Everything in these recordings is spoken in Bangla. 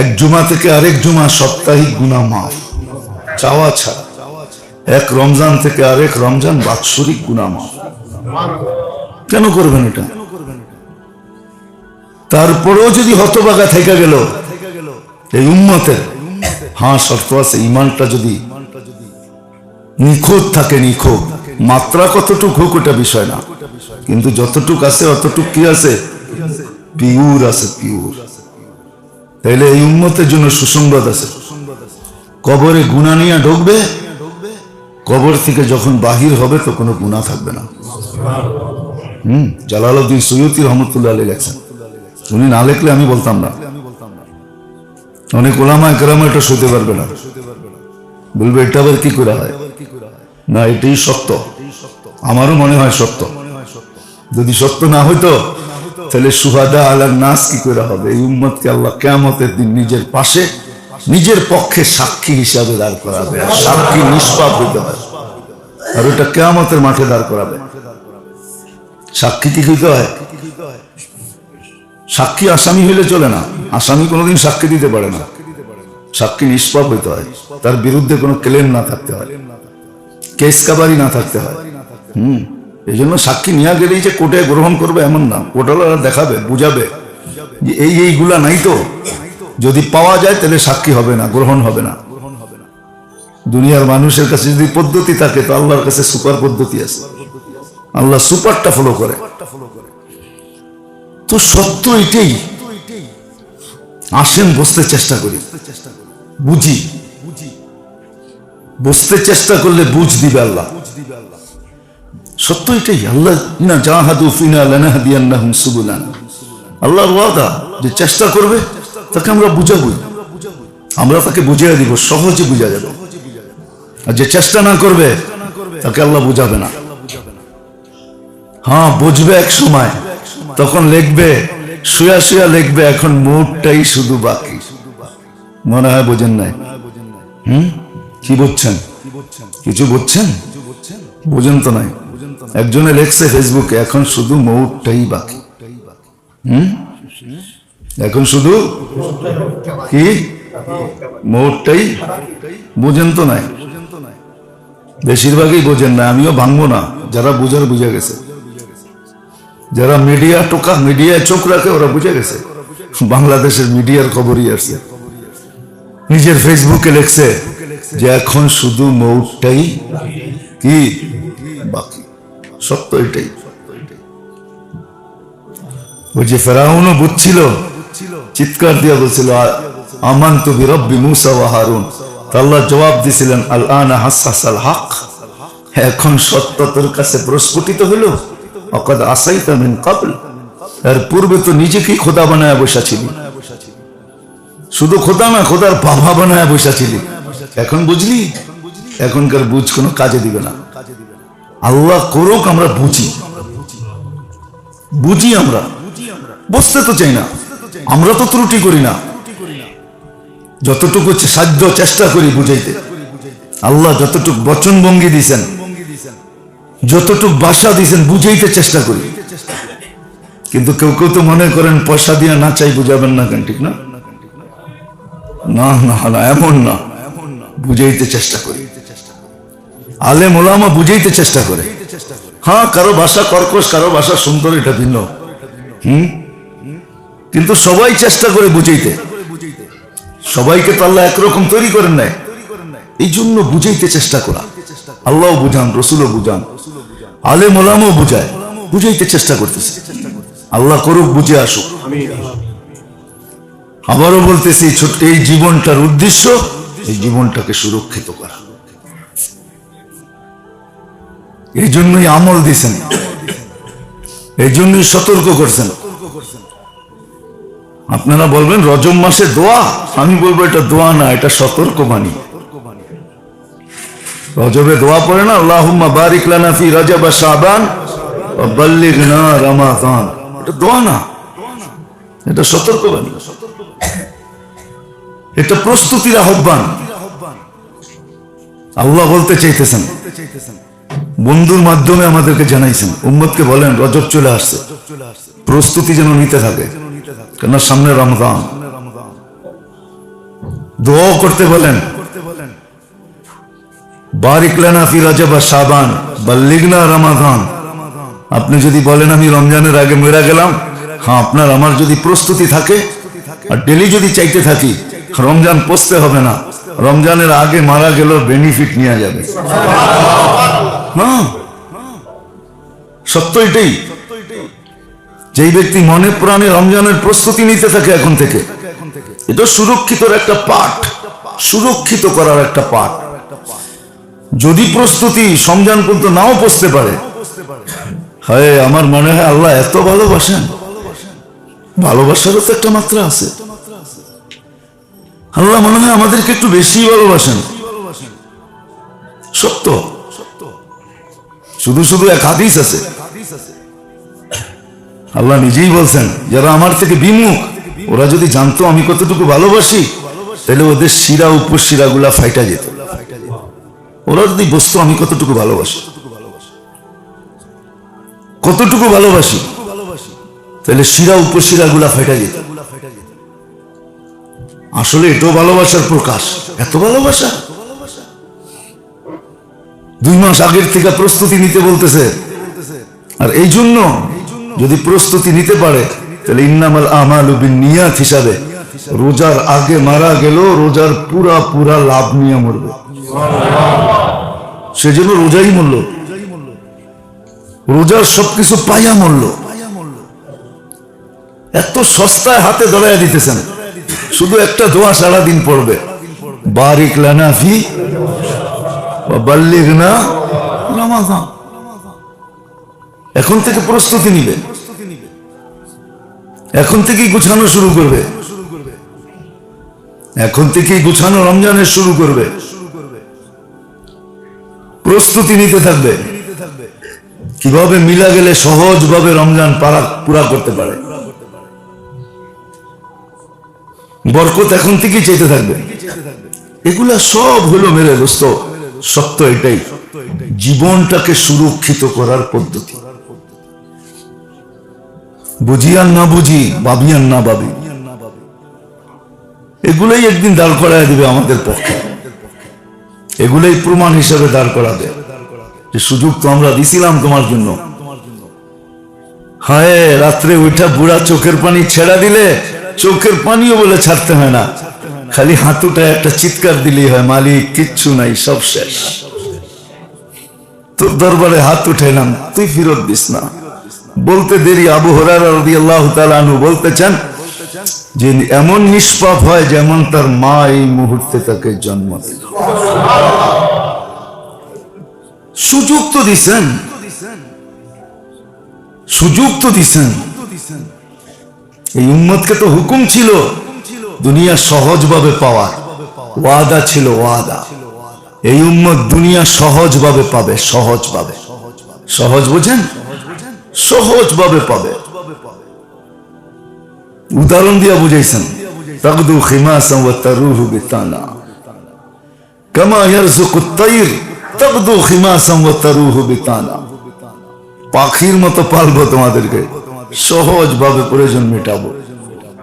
এক জুমা থেকে আরেক জুমা সাপ্তাহিক গুণা মাফ। চাওয়া ছাড়া। এক রমজান থেকে আরেক রমজান বাৎসরিক গুণা মাফ। কেন করবেন এটা? তারপরেও যদি হতবাগা থেকে গেল, এই উম্মতের হ্যাঁ শর্ত আছে ইমানটা যদি নিখুঁত থাকে, নিখুঁত। মাত্রা কতটুক হোক ওটা বিষয় না। কিন্তু যতটুক আছে, অতটুক কি আছে? পিউর আছে পিউর তাইলে এই উন্মতের জন্য সুসংবাদ আছে। কবরে গুণা নিয়ে ঢুকবে, কবর থেকে যখন বাহির হবে তো কোনো গুণা থাকবে না। হুম, জালালউদ্দিন সৈয়দি রহমতুল্লাহ আলী লেখছেন। উনি না লেখলে আমি বলতাম না। অনেক ওলামা একরামা এটা সইতে পারবে না। বলবে, এটা আবার কি করে হয়? না, এটাই সত্য। আমারও মনে হয় সত্য। যদি সত্য না হইতো তাহলে সুহাদা আলার নাস কি করে হবে? এই উম্মতকে আল্লাহ কেমতের দিন নিজের পাশে, নিজের পক্ষে সাক্ষী হিসাবে দাঁড় করাবে আর সাক্ষী নিষ্পাপ হইতে হয় আর ওটা কেমতের মাঠে দাঁড় করাবে। সাক্ষী কি হইতে হয়? সাক্ষী আসামি হইলে চলে না। আসামি কোনোদিন সাক্ষী দিতে পারে না। সাক্ষী নিষ্পাপ হইতে হয়। তার বিরুদ্ধে কোনো ক্লেম না থাকতে হয়। কেস কাবারি না থাকতে হয়। হুম। এই জন্য সাক্ষী নিয়ে গেলেই যে কোর্টে গ্রহণ করবে এমন না। কোর্টালা দেখাবে, বুঝাবে যে এই এইগুলা নাই তো। যদি পাওয়া যায় তাহলে সাক্ষী হবে না, গ্রহণ হবে না। দুনিয়ার মানুষের কাছে যদি পদ্ধতি থাকে, তো আল্লাহর কাছে সুপার পদ্ধতি আছে। আল্লাহ সুপারটা ফলো করে। তো সত্য এটাই। আসেন, বসতে চেষ্টা করি। বুঝি বুঝি। বসতে চেষ্টা করলে বুঝ দিবে আল্লাহ। সত্য এটাই, আল্লাহ না জাহাদু ফিনা লানাহদিয়ান্নাহুম সুবুলান। আল্লাহর ওয়াদা, যে চেষ্টা করবে, তাকে আমরা বুঝাবো আমরা তাকে বুঝিয়ে দিব, সহজে বুঝা যাবে আর যে চেষ্টা না করবে, তাকে আল্লাহ বুঝাবে না। হ্যাঁ বুঝবে এক সময়, তখন লিখবে, শুয়া শুয়া লিখবে, এখন মুডটাই শুধু বাকি। মনে হয় বোঝেন নাই? হুম? কি বুঝছেন? কিছু বুঝছেন? বুঝেন তো নাই? একজনে লেখছে ফেসবুকে এখন শুধু মৌটটাই বাকি। হুম? এখন শুধু কি? মৌটটাই বুঝেন তো নাই। বেশিরভাগই বোঝেন না আমিও ভাঙবো না, যারা বুঝার বুঝে গেছে। যারা মিডিয়া টোকা, মিডিয়ায় চোখ রাখে, ওরা বুঝে গেছে। বাংলাদেশের মিডিয়ার খবরই আসছে। নিজের ফেসবুকে লেখছে যে এখন শুধু মৌটটাই কি? বাকি। সত্য এটাই ওই যে ফেরাউনও বুঝছিল, চিৎকার দিয়া বলছিল আমান তো বিরব্বি মুসা ওয়া হারুন। আল্লাহ জবাব দিছিলেন আল আনা হাসাস আল হক এখন সত্য তোর কাছে প্রস্ফুটিত হলো অকদ আসাইতা মিন কাবল এর পূর্বে তো নিজেকেই খোদা বানায় বসেছিলি শুধু খোদা না, খোদার বাবা বানায় বসেছিলি এখন বুঝলি? এখনকার বুঝ কোনো কাজে দিবে না। আল্লাহ করুক, আমরা বুঝি। বুঝি আমরা। বুঝতে তো চাই না। আমরা তো ত্রুটি করি না। যতটুকু সাধ্য, চেষ্টা করি বুঝাইতে। আল্লাহ যতটুকু বচন ভঙ্গি দিছেন যতটুক বাসা দিয়েছেন, বুঝাইতে চেষ্টা করি। কিন্তু কেউ কেউ তো মনে করেন, পয়সা দিয়ে না চাই, বুঝাবেন না কেন, ঠিক না না না, এমন না। বুঝাইতে চেষ্টা করি। আলে মোলামা বুঝাইতে চেষ্টা করে। হ্যাঁ কারও ভাষা কর্কশ, কারও ভাষা সুন্দর, এটা ভিন্ন। হুম? কিন্তু সবাই চেষ্টা করে বুঝাইতে। সবাইকে তো আল্লাহ একরকম তৈরি করেন নাই। এই জন্য বুঝাইতে চেষ্টা করা। আল্লাহ বুঝান, রসুলও বুঝান। আলে মোলামও বুঝায়, বুঝাইতে চেষ্টা করতেছে। আল্লাহ করুক, বুঝে আসুক। আবারও বলতেছি, ছোট্ট, এই জীবনটার উদ্দেশ্য, এই জীবনটাকে সুরক্ষিত করা। এই জন্যই আমল দিছেন। এই জন্যই সতর্ক করছেন। আপনারা বলবেন রজম মাসে দোয়া? আমি বলব, এটা দোয়া না, এটা সতর্ক বাণী রজবে দোয়া পড়ে না, আল্লাহুম্মা বারিক লানা ফি রজব ওয়া শাবান ওয়া বাল্লিগনা রমাদান। এটা দোয়া না, এটা সতর্ক বাণী এটা প্রস্তুতির আহ্বান। আল্লাহ বলতে চাইতেছেন। বন্ধুর মাধ্যমে আমাদেরকে জানাইছেন। উম্মতকে বলেন, রজব চলে আসছে। প্রস্তুতি যেন নিতে থাকে। কেন সামনে রমজান। দোয়া করতে বলেন। বারিক লানা ফি রজব আর শাবান, বাল্লিগনা রমাদান। আপনি যদি বলেন, আমি রমজানের আগে মেরা গেলাম হ্যাঁ আপনার আমার যদি প্রস্তুতি থাকে, আর ডেলি যদি চাইতে থাকি, রমজান পচতে হবে না। রমজানের আগে মারা গেল বেনিফিট নেওয়া যাবে। হ্যাঁ। সত্য এটাই। ব্যক্তি মনে প্রাণে রমজানের প্রস্তুতি নিতে থাকে এখন থেকে, এটা একটা পাঠ, সুরক্ষিত করার একটা পাঠ। যদি প্রস্তুতি সমজান পর্যন্ত নাও পারে, হয়, আমার মনে হয় আল্লাহ এত ভালোবাসেন। ভালোবাসারও তো একটা মাত্রা আছে। আল্লাহ মনে হয় আমাদেরকে একটু বেশি ভালোবাসেন। সত্য। শুধু শুধু এক হাদিস আছে। আল্লাহ নিজেই বলছেন, যারা আমার থেকে বিমুখ, ওরা যদি জানতো আমি কতটুকু ভালোবাসি, তাহলে ওদের শিরা উপশিরা গুলা ফাইটা যেত। ওরা যদি বসতো আমি কতটুকু ভালোবাসি। কতটুকু ভালোবাসি, তাহলে শিরা উপশিরা গুলা ফাইটা যেত। আসলে এটাও ভালোবাসার প্রকাশ। এত ভালোবাসা? দুই মাস আগের থেকে প্রস্তুতি নিতে বলতেছে। আর এই জন্য যদি প্রস্তুতি নিতে পারে, তাহলে ইন্নামাল আমাল নিয়াত হিসাবে রোজার আগে মারা গেল রোজার পুরা পুরা লাভ নিয়ে মরবে। সেজন্য রোজাই মূল্য। রোজার সবকিছু পাইয়া মূল্য। এত সস্তায় হাতে ধরাইয়া দিতেছেন। শুধু একটা দোয়া সারাদিন পড়বে। বারিক লানা ফি বাল্লিগ এখন থেকে প্রস্তুতি নিবে। এখন থেকেই গুছানো শুরু করবে। এখন থেকেই গুছানো রমজানের শুরু করবে। প্রস্তুতি নিতে থাকবে। কীভাবে মিলা গেলে সহজভাবে রমজান পারা করতে পারে। বরকত এখন থেকেই চাইতে থাকবে। এগুলা সব হলো মেরে দোস্ত। সত্য এটাই। জীবনটাকে সুরক্ষিত করার পদ্ধতি। বুঝি আর না বুঝি আর না ভাবি, এগুলোই একদিন দাঁড় করায় দিবে আমাদের পক্ষে। এগুলোই প্রমাণ হিসেবে দাঁড় করাবে। যে সুযোগ তো আমরা দিছিলাম তোমার জন্য। হায়, রাত্রে ওইটা বুড়া চোখের পানি ছেড়া দিলে, চোখের পানিও বলে ছাড়তে হয় না। খালি হাতুটা একটা চিৎকার দিলেই হয়, মালিক, কিচ্ছু নাই, সব শেষ। তোর দরবারে হাত উঠাইলাম, তুই ফিরত দিস না। বলতে দেরি, আবু হরার বলতে চান যে, এমন নিষ্পাপ হয় যেমন তার মা এই মুহূর্তে তাকে জন্ম সুযোগ তো দিছেন। সুযোগ তো দিছেন। এই উম্মতকে তো হুকুম ছিল দুনিয়া সহজভাবে পাওয়ার ওয়াদা ছিল ওয়াদা। এই উম্মত দুনিয়া সহজভাবে পাবে, সহজভাবে। সহজ বোঝেন? সহজভাবে পাবে। উদাহরণ দিয়া বুঝাইছেন। তাকদু খিমাসাম ওয়া তারুহু বিতানা। কামা ইয়ারযুকু তাকদু খিমাসাম ওয়া তারুহু বিতানা। পাখির মতো পালবো তোমাদেরকে। সহজভাবে প্রয়োজন মেটাবো।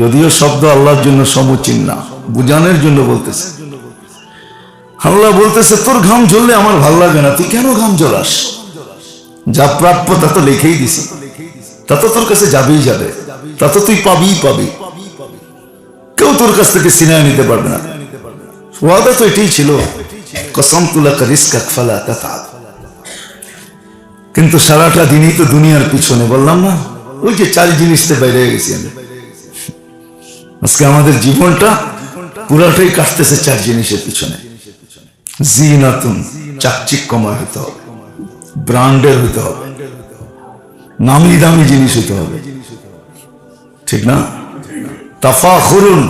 যদিও শব্দ আল্লাহর জন্য সমুচীন না, বুঝানোর জন্য বলতেছে। আল্লাহ বলতেছে, তোর ঘাম ঝরলে আমার ভালো লাগে না, তুই কেন ঘাম ঝরাস? যা প্রাপ্য তা তো লিখেই দিছি। তা তো তোর কাছে যাবেই যাবে, তা তো তুই পাবিই পাবি। কেউ তোর কাছ থেকে সিনেমা নিতে পারবে না। ওয়াদা তো এটাই ছিল, কসম তুলাকা রিস্কাক ফালা তাতা কিন্তু সারাটা দিনই তো দুনিয়ার পিছনে, বললাম না, ওই যে চার জিনিসতে বাইরে গেছি আমি। আজকে আমাদের জীবনটা পুরাটাই কাটতেছে চার জিনিসের পিছনে। জি জিনাতুন, চাকচিক্যময় হতে হবে ব্রান্ডের হতে হবে, নামি দামি জিনিস হতে হবে। ঠিক না? তাফা খুরুন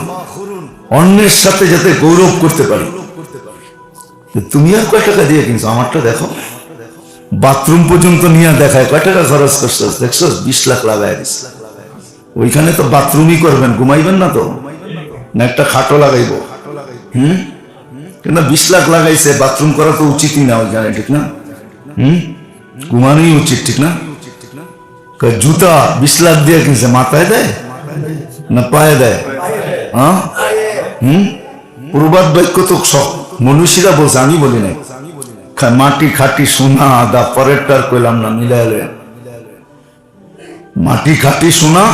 অন্যের সাথে যাতে গৌরব করতে পারি। তুমি আর কয় টাকা দিয়ে কিনছো? আমারটা দেখো। বাথরুম পর্যন্ত নিয়ে দেখায় কয় টাকা খরচ করছ? দেখছ? বিশ লাখ লাগাই দিস ওইখানে তো বাথরুমই করবেন, ঘুমাইবেন না তো? না একটা খাটো লাগাইবো? হুম? কিন্তু বিশ লাখ লাগাইছে, বাথরুম করা তো উচিতই না ওইখানে, ঠিক না? হুম? ঘুমানোই উচিত, ঠিক না? জুতা বিশ লাখ দিয়ে কিনছে, মাথায় দেয়? না পায়ে দেয়? হ্যাঁ? হুম? প্রবাদ বাক্য তো সব মনীষীরা বলছে, আমি বলি নাই। মাটি, খাটি, সোনা, আদা পরেরটা আর কইলাম না মিলাইলে মাটি, খাটি, সোনা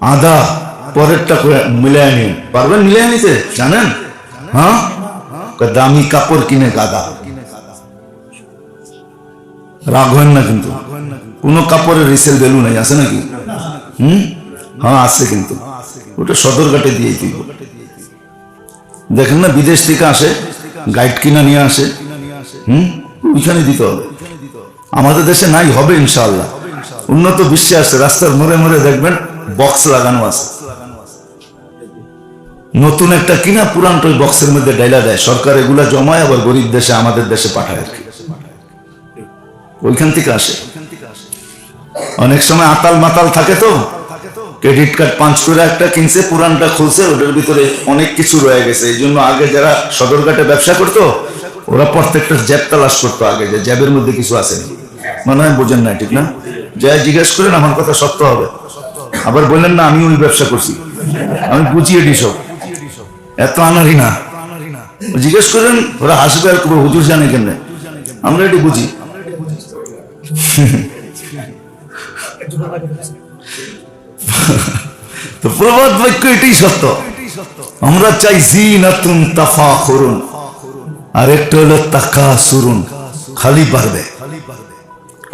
আদা পরেরটা মিলাই নিন পারবেন মিলাই নিতে? জানেন? হ্যাঁ? দামি কাপড় কিনে গাদা। রাগ হয় না কিন্তু। কোন কাপড়ের রিসেল ভ্যালু নাই, আছে নাকি? হুম? হ্যাঁ আছে কিন্তু। ওটা সদরঘাটে দিয়ে দিব। দেখেন না, বিদেশ থেকে আসে গাইড কিনা নিয়ে আসে। হুম? ওইখানে দিতে হবে। আমাদের দেশে নাই, হবে ইনশাআল্লাহ। উন্নত বিশ্বে আছে রাস্তার মোড়ে মোড়ে দেখবেন বক্স লাগানো আছে। নতুন একটা কিনা পুরানটা ওই বক্সের মধ্যে ডাইলা দেয়, সরকার এগুলা জমায়, আবার গরিব দেশে, আমাদের দেশে পাঠায় আর কি। ওইখান থেকে আসে। অনেক সময় আতাল মাতাল থাকে তো ক্রেডিট কার্ড পাঁচ করে একটা কিনছে, পুরানটা খুলছে, ওটার ভিতরে অনেক কিছু রয়ে গেছে। এই জন্য আগে যারা সদরঘাটে ব্যবসা করতো, ওরা প্রত্যেকটা জ্যাব তালাশ করতো আগে, যে জ্যাবের মধ্যে কিছু আছে নাকি। মনে হয় বোঝেন না ঠিক না? যাই জিজ্ঞেস করেন, আমার কথা সত্য হবে। আবার বললেন, না আমি ওই ব্যবসা করছি। আমি দিই সব এত আনারি না। জিজ্ঞেস করেন ওরা হাসবে আর হুজুর জানে কেমনে? আমরা এটি বুঝি। তো প্রবাদ বাক্য এটাই সত্য। আমরা চাই জি নতুন তাফা করুন আর একটা হলো তাকা সুরুন খালি পারবে।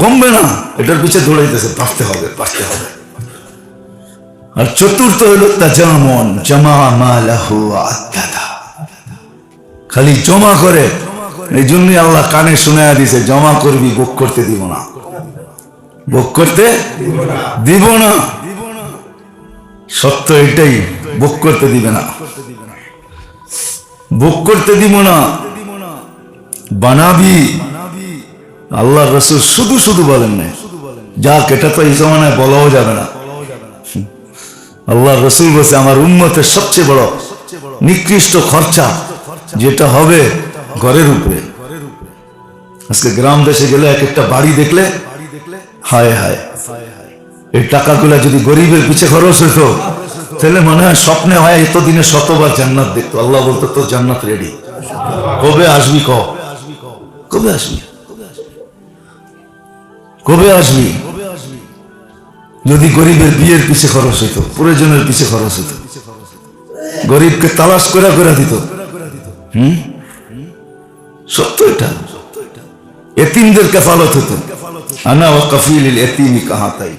কমবে না। এটার পিছে দৌড়াইতেছে বাঁচতে হবে বাঁচতে হবে। আর চতুর্থ হলো তাজামন, জমা মালাহু আদাদা। খালি জমা করে, এই জন্যই আল্লাহ কানে শুনে দিছে, জমা করবি, ভোগ করতে দিব না। ভোগ করতে দিব না। সত্য এটাই, ভোগ করতে দিবে না। ভোগ করতে দিব না। বানাবি। আল্লাহ রসুল শুধু শুধু বলেন না যাক, এটা তো এই জমানায় বলাও যাবে না। আল্লাহ রসুল বলছে, আমার উন্মতের সবচেয়ে বড় নিকৃষ্ট খরচা যেটা হবে ঘরের উপরে। আজকে গ্রাম দেশে গেলে এক একটা বাড়ি দেখলে হায় হায়। এই টাকাগুলা যদি গরিবের পিছে খরচ হতো তাহলে মনে হয় স্বপ্নে হয় এতদিনে শতবার জান্নাত দেখতো। আল্লাহ বলতো, তোর জান্নাত রেডি কবে আসবি কবে আসবি? কবে আসবি? যদি গরিবের বিয়ের পিছে খরচ হইতো, প্রয়োজনের পিছে খরচ হইতো। গরিবকে তালাশ করে করে দিত। হম? সত্য এটা। এতিমদের কেফালত হতো আনা ও কফিল এতিমি কাহা তাই